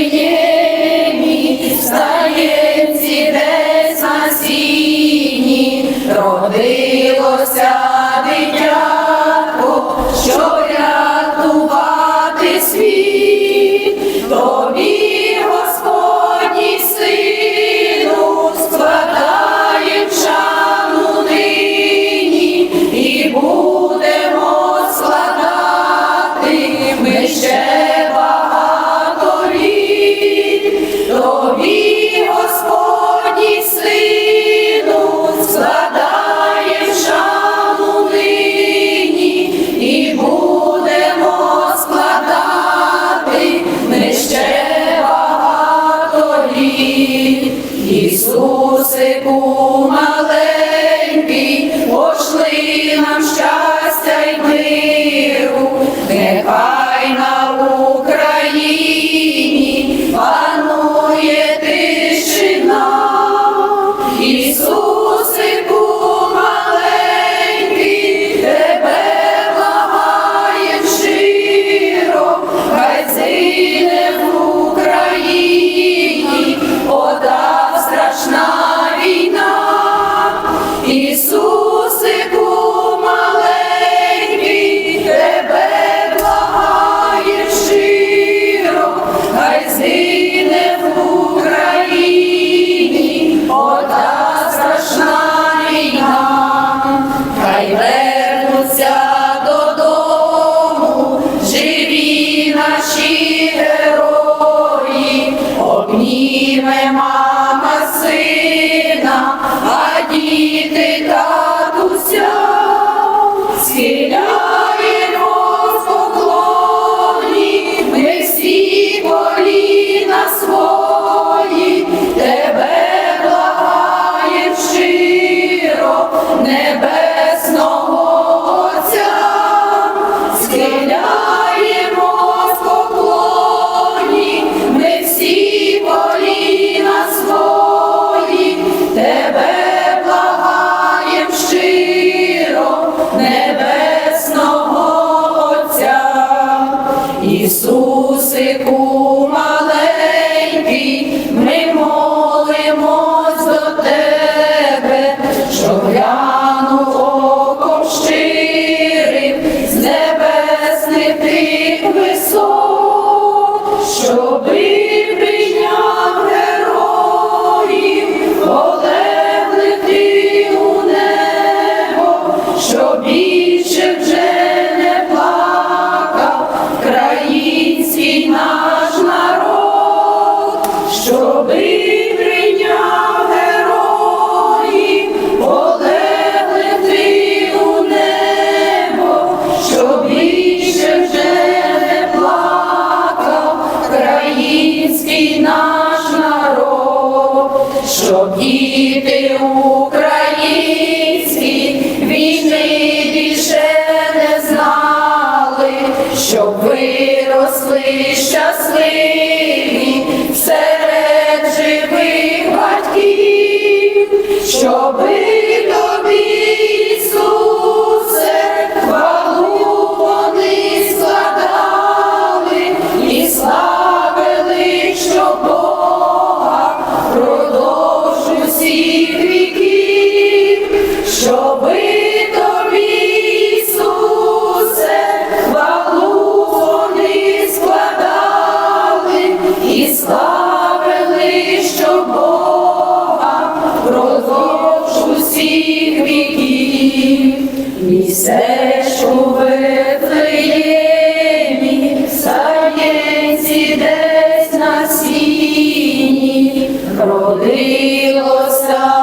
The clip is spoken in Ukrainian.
Вифлеємі стаєнці десь на сіні, родилося дитятко, що рятувало. маленький, пошли нам щастя. а діти татуся схиляємо поклоні, ми всі коліна свої, тебе благаєм щиро, небе. український наш народ, щоб діти України. щоби тобі, Ісусе, хвалу вони і славили, що Бога продовж усіх віків, місечку Вифлеємі, саєнці десь на сіні, родилося.